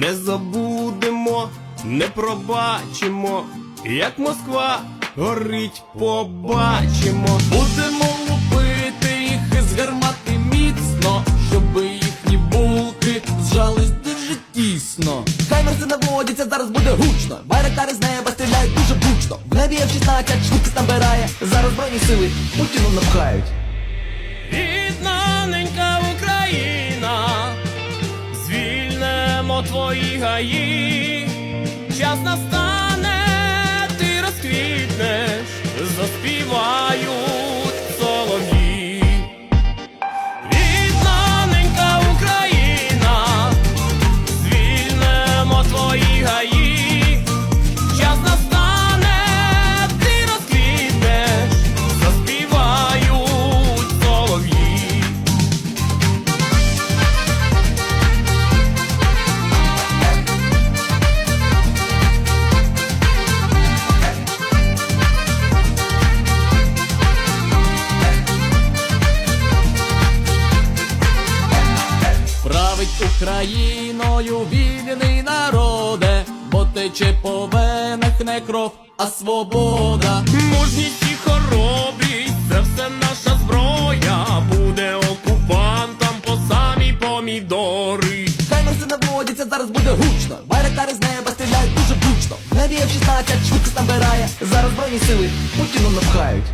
не забудемо, не пробачимо, як Москва горить, побачимо. Будемо лупити їх із гармати міцно, щоби їхні булки зжались дуже тісно. Хай Хаймерси наводяться, зараз буде гучно. Байрактари з неба стріляють дуже гучно. В небі F-16 швидкість набирає. Зараз збройні сили Путіну напхають. Рідна ненька твої гаї, час настане, Править Україною вільний народе, бо тече по венах не кров, а свобода. Мужність і хоробрість, це все наша зброя, буде окупантам по самі помідори. Хаймерси наводяться, зараз буде гучно. Байрактари з неба стріляють дуже гучно. В небі F-16 швидкість набирає. Зараз збройні сили Путіну напхають.